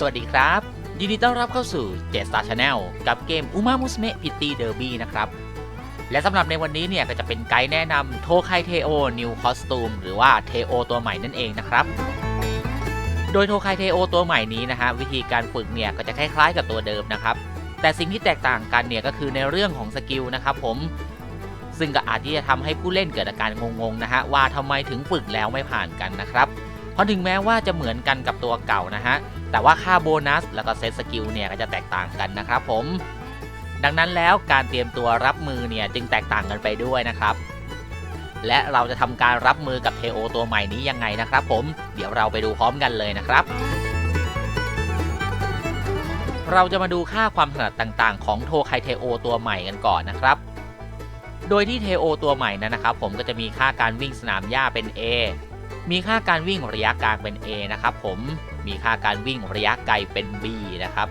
สวัสดีครับ ยินดีต้อนรับเข้าสู่เจสตาชาแนลกับเกมอุมามุสเมะพิตตี้เดอร์บี้นะครับ และสำหรับในวันนี้เนี่ย ก็จะเป็นไกด์แนะนำโทไคเทโอนิวคอสตูมหรือว่าเทโอตัวใหม่นั่นเองนะครับ โดยโทไคเทโอตัวใหม่นี้นะฮะ วิธีการฝึกเนี่ย ก็จะคล้ายๆกับตัวเดิมนะครับ แต่สิ่งที่แตกต่างกันเนี่ย ก็คือในเรื่องของสกิลนะครับผมซึ่งก็อาจที่จะทำให้ผู้เล่นเกิดอาการงงๆนะฮะว่าทำไมถึงฝึกแล้วไม่ผ่านกันนะครับ เพราะถึงแม้ว่าจะเหมือนกันกับตัวเก่านะฮะ แต่ว่าค่าโบนัสแล้วก็เซตสกิลเนี่ยก็จะแตกต่างกันนะครับผม ดังนั้นแล้วการเตรียมตัวรับมือเนี่ยจึงแตกต่างกันไปด้วยนะครับ และเราจะทำการรับมือกับเทโอตัวใหม่นี้ยังไงนะครับผม เดี๋ยวเราไปดูพร้อมกันเลยนะครับเราจะมาดูค่าความถนัดต่างๆ ของโทไคเทโอตัวใหม่กันก่อนนะครับ โดยที่เทโอตัวใหม่นั้นนะครับ ผมก็จะมีค่าการวิ่งสนามหญ้าเป็น A มีค่าการวิ่งระยะกลางเป็น A นะครับผมมีค่าการวิ่งระยะไกลเป็น B นะครับ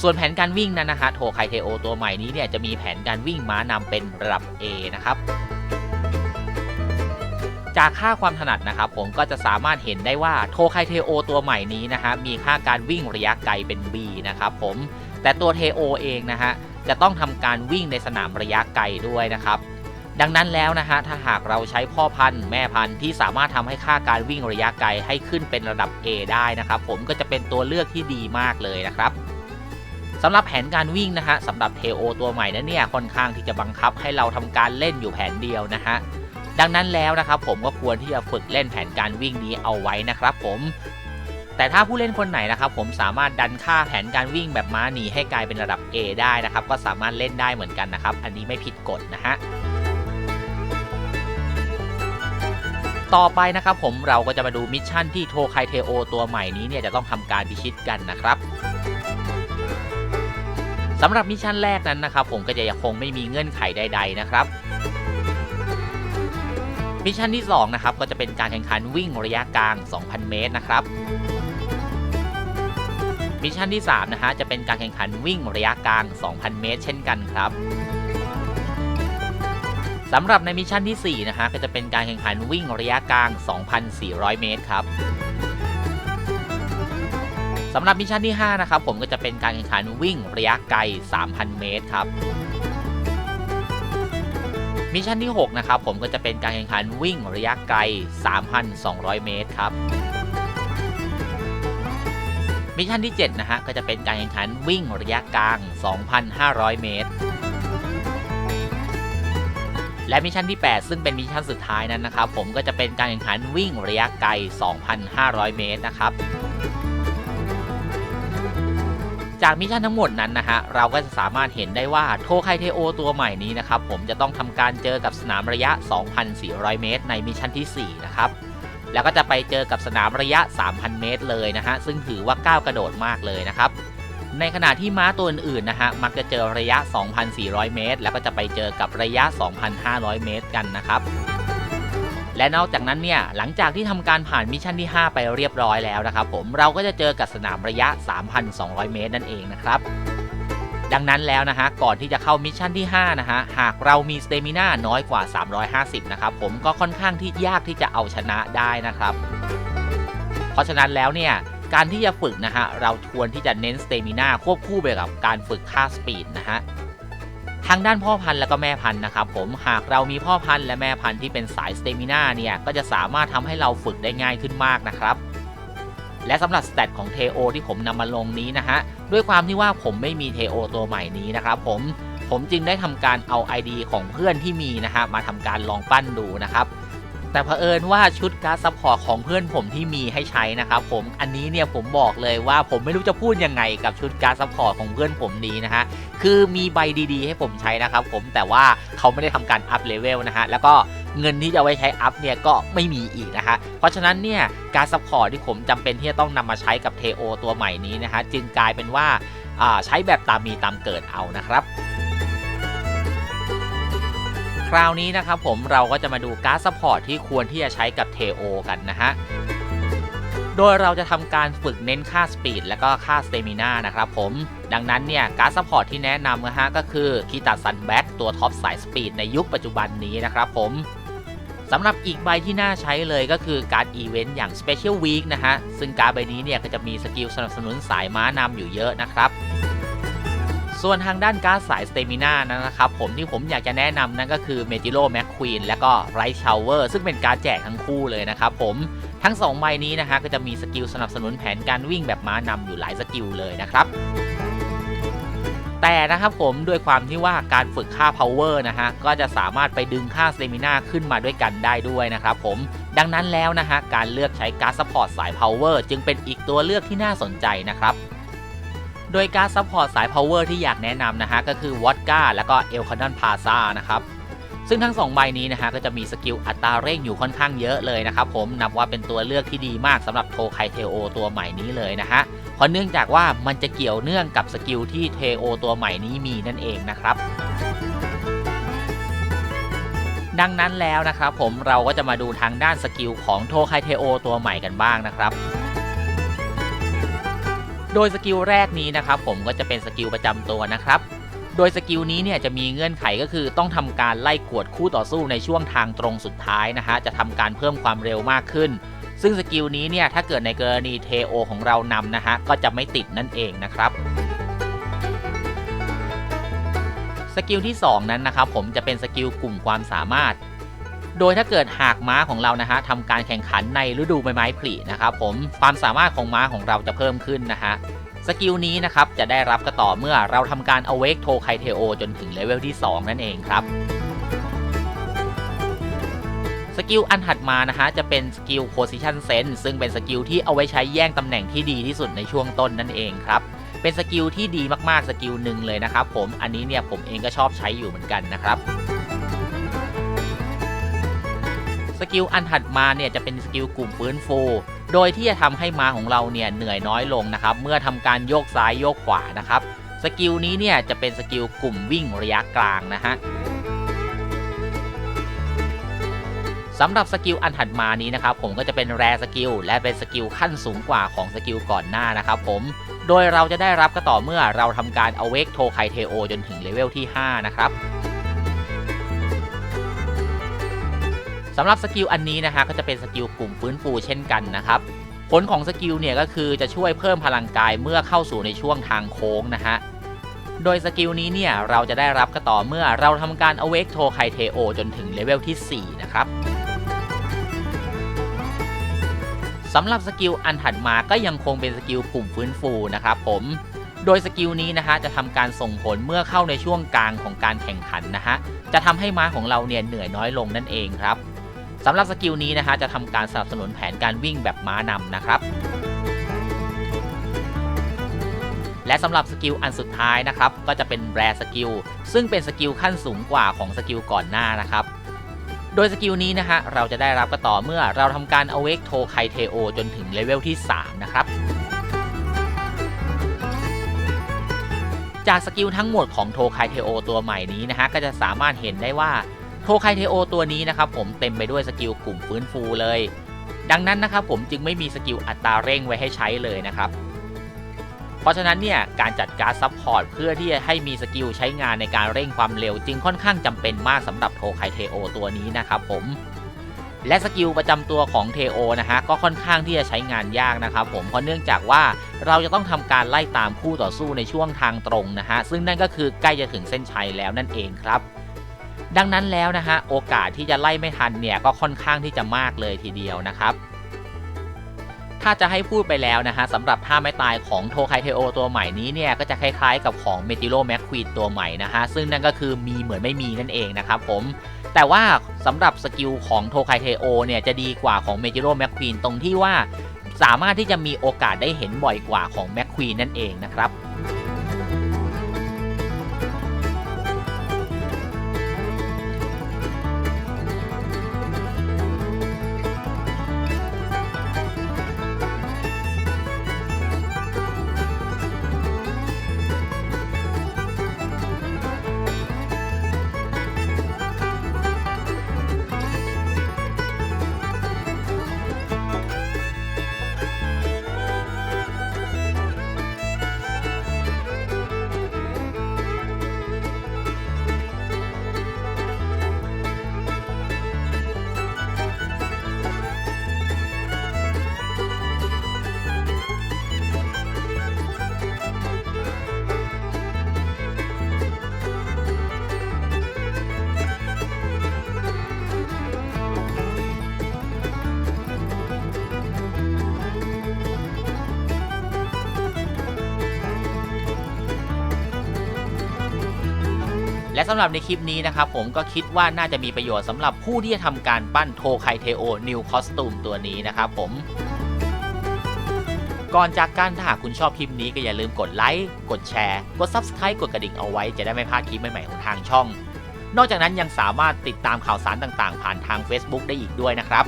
ส่วนแผนการวิ่งนั้นนะฮะโทไคเทโอตัวใหม่นี้เนี่ยจะมีแผนการวิ่งม้านำเป็นระดับ A นะครับจากค่าความถนัดนะครับผมก็จะสามารถเห็นได้ว่าโทไคเทโอตัวใหม่นี้นะฮะมีค่าการวิ่งระยะไกลเป็น B นะครับผมแต่ตัวเทโอเองนะฮะจะต้องทำการวิ่งในสนามระยะไกลด้วยนะครับ ดังนั้นแล้วนะฮะถ้าหากเราใช้พ่อพันธุ์แม่พันธุ์ที่สามารถทำให้ค่าการวิ่งระยะไกลให้ขึ้นเป็นระดับ A ได้นะครับ ผมก็จะเป็นตัวเลือกที่ดีมากเลยนะครับสำหรับแผนการวิ่งนะฮะสำหรับเทโอตัวใหม่นั้นเนี่ยค่อนข้างที่จะบังคับให้เราทำการเล่นอยู่แผนเดียวนะฮะดังนั้นแล้วนะครับผมก็ควรที่จะฝึกเล่นแผนการวิ่งนี้เอาไว้นะครับ ผมแต่ถ้าผู้เล่นคนไหนนะครับผมสามารถดันค่าแผนการวิ่งแบบม้าหนีให้กลายเป็นระดับ A ได้นะครับ ก็สามารถเล่นได้เหมือนกันนะครับ อันนี้ไม่ผิดกฎนะฮะ ต่อไปนะครับผมเราก็จะมาดูมิชชั่นที่โทไคเทโอตัวใหม่นี้เนี่ยจะต้องทำการพิชิตกันนะครับสำหรับมิชชั่นแรกนั้นนะครับผมก็จะยังคงไม่มีเงื่อนไขใด ๆ นะครับมิชชั่นที่2นะครับก็จะเป็นการแข่งขันวิ่งระยะกลาง 2,000 เมตรนะครับมิชชั่นที่3นะฮะจะเป็นการแข่งขันวิ่งระยะกลาง 2,000 เมตร เช่นกันครับ สำหรับในมิชชั่นที่ 4 นะฮะก็จะเป็นการแข่งขันวิ่งระยะกลาง 2,400 เมตรครับสำหรับมิชชั่นที่ 5 นะครับ ผมก็จะเป็นการแข่งขันวิ่งระยะไกล 3,000 เมตรครับมิชชั่นที่ 6 นะครับ ผมก็จะเป็นการแข่งขันวิ่งระยะไกล 3,200 เมตรครับมิชชั่นที่ 7 นะฮะก็จะเป็นการแข่งขันวิ่งระยะกลาง 2,500 เมตร และมิชชั่นที่ 8 ซึ่งเป็นมิชชั่นสุดท้ายนั้นนะครับ ผมก็จะเป็นการแข่งขันวิ่งระยะไกล 2,500 เมตรนะครับจากมิชชั่นทั้งหมดนั้นนะฮะเราก็จะสามารถเห็นได้ว่าโทไคเทโอตัวใหม่นี้นะครับผมจะต้องทำการเจอกับสนามระยะ 2,400 เมตร ในมิชชั่นที่ 4 นะครับ แล้วก็จะไปเจอกับสนามระยะ 3,000 เมตรเลยนะฮะซึ่งถือว่าก้าวกระโดดมากเลยนะครับ ในขณะที่ม้าตัวอื่นๆนะฮะมักจะเจอระยะ 2,400 เมตร แล้วก็จะไปเจอกับระยะ 2,500 เมตรกันนะครับและนอกจากนั้นเนี่ยหลังจากที่ทำการผ่านมิชชั่นที่ 5 ไปเรียบร้อยแล้วนะครับผมเราก็จะเจอกับสนามระยะ 3,200 เมตรนั่นเองนะครับ ดังนั้นแล้วนะฮะก่อนที่จะเข้ามิชชั่นที่5นะฮะหากเรามีสเตมิน่าน้อยกว่า 350 นะครับผมก็ค่อนข้างที่ยากที่จะเอาชนะได้นะครับ เพราะฉะนั้นแล้วเนี่ย การที่จะฝึกนะฮะเราควรที่จะเน้นสเตมิน่าควบคู่ไปกับการฝึกค่าสปีดนะฮะทางด้านพ่อพันธุ์และก็แม่พันธุ์นะครับผมหากเรามีพ่อพันธุ์และแม่พันธุ์ที่เป็นสายสเตมิน่าเนี่ยก็จะสามารถทำให้เราฝึกได้ง่ายขึ้นมากนะครับและสำหรับสเตตของเทโอที่ผมนำมาลงนี้นะฮะด้วยความที่ว่าผมไม่มีเทโอตัวใหม่นี้นะครับผมผมจึงได้ทำการเอา ID ของเพื่อนที่มีนะฮะมาทำการลองปั้นดูนะครับ แต่เผอิญว่าชุดการ์ดซัพพอร์ตของเพื่อนผมที่มีให้ใช้นะครับผมอันนี้เนี่ยผมบอกเลยว่าผมไม่รู้จะพูดยังไงกับชุดการ์ดซัพพอร์ตของเพื่อนผมนี้นะฮะคือมีใบดีๆ ให้ผมใช้นะครับผมแต่ว่าเขาไม่ได้ทำการอัพเลเวลนะฮะแล้วก็เงินที่จะไว้ใช้อัพเนี่ยก็ไม่มีอีกนะฮะเพราะฉะนั้นเนี่ยการซัพพอร์ตที่ผมจำเป็นที่จะต้องนำมาใช้กับเทโอตัวใหม่นี้นะฮะจึงกลายเป็นว่าใช้แบบตามมีตามเกิดเอานะครับ คราวนี้นะครับผมเราก็จะมาดูการ์ดซัพพอร์ตที่ควรที่จะใช้กับเทโอกันนะฮะโดยเราจะทำการฝึกเน้นค่าสปีดและก็ค่าสเตมินานะครับผม ดังนั้นเนี่ยการ์ดซัพพอร์ตที่แนะนำนะฮะก็คือคีตาซันแบ็กตัวท็อปสายสปีดในยุคปัจจุบันนี้นะครับผมสำหรับอีกใบที่น่าใช้เลยก็คือการ์ดอีเวนต์อย่าง Special Week นะฮะ ซึ่งการ์ดใบนี้เนี่ยก็จะมีสกิลสนับสนุนสายม้านำอยู่เยอะนะครับ ส่วนทางด้านการ์ดสายสเตมินานะครับผมที่ผมอยากจะแนะนำนั่นก็คือเมจิโ m แม q ควีนและก็ไรท์ชาวเวอร์ซึ่งเป็นการ์ดแจกทั้งคู่เลยนะครับผมทั้ง 2 ใบนี้นะฮะก็จะมีสกิลสนับสนุนแผนการวิ่งแบบม้านำอยู่หลายสกิลเลยนะครับแต่นะครับผมด้วยความที่ว่าการฝึกค่า power นะฮะก็จะสามารถไปดึงค่า stamina ขึ้นมาด้วยกันได้ด้วยนะครับผมดังนั้นแล้วนะฮะการเลือกใช้การ์ดซัพพอร์ตสาย power จึงเป็นอีกตัวเลือกที่น่าสนใจนะครับ โดยการซัพพอร์ตสาย power ที่อยากแนะนำนะฮะก็คือวอดก้าแล้วก็เอลคอนดอนพาซานะครับซึ่งทั้ง 2 ใบนี้นะฮะก็จะมีสกิลอัตราเร่งอยู่ค่อนข้างเยอะเลยนะครับผมนับว่าเป็นตัวเลือกที่ดีมากสำหรับโทไคเทโอตัวใหม่นี้เลยนะฮะเพราะเนื่องจากว่ามันจะเกี่ยวเนื่องกับสกิลที่เทโอตัวใหม่นี้มีนั่นเองนะครับดังนั้นแล้วนะครับผมเราก็จะมาดูทางด้านสกิลของโทไคเทโอตัวใหม่กันบ้างนะครับ โดยสกิลแรกนี้นะครับผมก็จะเป็นสกิลประจำตัวนะครับ โดยสกิลนี้เนี่ยจะมีเงื่อนไขก็คือต้องทำการไล่กวดคู่ต่อสู้ในช่วงทางตรงสุดท้ายนะฮะจะทำการเพิ่มความเร็วมากขึ้น ซึ่งสกิลนี้เนี่ยถ้าเกิดในกรณีเทโอของเรานำนะฮะก็จะไม่ติดนั่นเองนะครับสกิลที่ 2 นั้นนะครับผมจะเป็นสกิลกลุ่มความสามารถ โดยถ้าเกิดหากม้าของเรานะฮะทำการแข่งขันในฤดูใบไม้ผลินะครับผมความสามารถของม้าของเราจะเพิ่มขึ้นนะฮะสกิลนี้นะครับจะได้รับก็ต่อเมื่อเราทำการ awake โทไคเทโอจนถึงเลเวลที่ 2 นั่นเองครับสกิลอันถัดมานะฮะจะเป็นสกิล position sense ซึ่งเป็นสกิลที่เอาไว้ใช้แย่งตำแหน่งที่ดีที่สุดในช่วงต้นนั่นเองครับ เป็นสกิลที่ดีมากๆสกิลหนึ่งเลยนะครับผม อันนี้เนี่ยผมเองก็ชอบใช้อยู่เหมือนกันนะครับ สกิลอันถัดมาเนี่ยจะเป็นสกิลกลุ่มฟื้นฟู โดยที่จะทำให้มาของเราเนี่ยเหนื่อยน้อยลงนะครับ เมื่อทำการโยกซ้ายโยกขวานะครับ สกิลนี้เนี่ยจะเป็นสกิลกลุ่มวิ่งระยะกลางนะฮะสำหรับสกิลอันถัดมานี้นะครับผมก็จะเป็นแรสกิลและเป็นสกิลขั้นสูงกว่าของสกิลก่อนหน้านะครับผม โดยเราจะได้รับก็ต่อเมื่อเราทำการ awake โทไคเทโอจนถึงเลเวลที่ 5 นะครับ สำหรับสกิลอันนี้นะฮะก็จะเป็นสกิลกลุ่มฟื้นฟูเช่นกันนะครับผลของสกิลเนี่ยก็คือจะช่วยเพิ่มพลังกายเมื่อเข้าสู่ในช่วงทางโค้งนะฮะโดยสกิลนี้เนี่ยเราจะได้รับก็ต่อเมื่อเราทำการ awake โทไคเทโอจนถึงเลเวลที่ 4 นะครับสำหรับสกิลอันถัดมาก็ยังคงเป็นสกิลกลุ่มฟื้นฟูนะครับผมโดยสกิลนี้นะฮะจะทำการส่งผลเมื่อเข้าในช่วงกลางของการแข่งขันนะฮะจะทำให้ม้าของเราเนี่ยเหนื่อยน้อยลงนั่นเองครับ สำหรับสกิลนี้นะฮะจะทำการสนับสนุนแผนการวิ่งแบบม้านำนะครับ และสำหรับสกิลอันสุดท้ายนะครับ ก็จะเป็นแรสกิลซึ่งเป็นสกิลขั้นสูงกว่าของสกิลก่อนหน้านะครับโดยสกิลนี้นะฮะเราจะได้รับก็ต่อเมื่อเราทำการ awake โทไคเทโอจนถึงเลเวลที่ 3 นะครับ จากสกิลทั้งหมดของโทไคเทโอตัวใหม่นี้นะฮะก็จะสามารถเห็นได้ว่า โทไคเทโอตัวนี้นะครับผมเต็มไปด้วยสกิลกลุ่มฟื้นฟูเลย ดังนั้นนะครับผมจึงไม่มีสกิลอัตราเร่งไว้ให้ใช้เลยนะครับ เพราะฉะนั้นเนี่ยการจัดการซับพอร์ตเพื่อที่จะให้มีสกิลใช้งานในการเร่งความเร็ว จึงค่อนข้างจำเป็นมากสำหรับโทไคเทโอตัวนี้นะครับผมและสกิลประจำตัวของเทโอนะฮะก็ค่อนข้างที่จะใช้งานยากนะครับผมเพราะเนื่องจากว่าเราจะต้องทำการไล่ตามคู่ต่อสู้ในช่วงทางตรงนะฮะซึ่งนั่นก็คือใกล้จะถึงเส้นชัยแล้วนั่นเองครับ ดังนั้นแล้วนะฮะโอกาสที่จะไล่ไม่ทันเนี่ยก็ค่อนข้างที่จะมากเลยทีเดียวนะครับ ถ้าจะให้พูดไปแล้วนะฮะสำหรับท่าไม่ตายของโทไคเทโอตัวใหม่นี้เนี่ยก็จะคล้ายๆกับของเมติโลแมคควีดตัวใหม่นะฮะซึ่งนั่นก็คือมีเหมือนไม่มีนั่นเองนะครับผมแต่ว่าสำหรับสกิลของโทไคเทโอเนี่ยจะดีกว่าของเมจิโรแมคควีนตรงที่ว่าสามารถที่จะมีโอกาสได้เห็นบ่อยกว่าของแมคควีนนั่นเองนะครับ และสำหรับในคลิปนี้นะครับผมก็คิดว่าน่าจะมีประโยชน์สำหรับผู้ที่จะทำการปั้นโทไคเทโอนิวคอสตูมตัวนี้นะครับผมก่อนจากกันถ้าหากคุณชอบคลิปนี้ก็อย่าลืมกดไลค์ กดแชร์ กด Subscribe กดกระดิ่งเอาไว้จะได้ไม่พลาดคลิปใหม่ๆของทางช่อง นอกจากนั้นยังสามารถติดตามข่าวสารต่างๆ ผ่านทาง Facebook ได้อีกด้วยนะครับ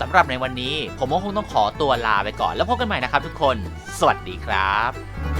สำหรับในวันนี้ผมก็คงต้องขอตัวลาไปก่อนแล้วพบกันใหม่นะครับทุกคน สวัสดีครับ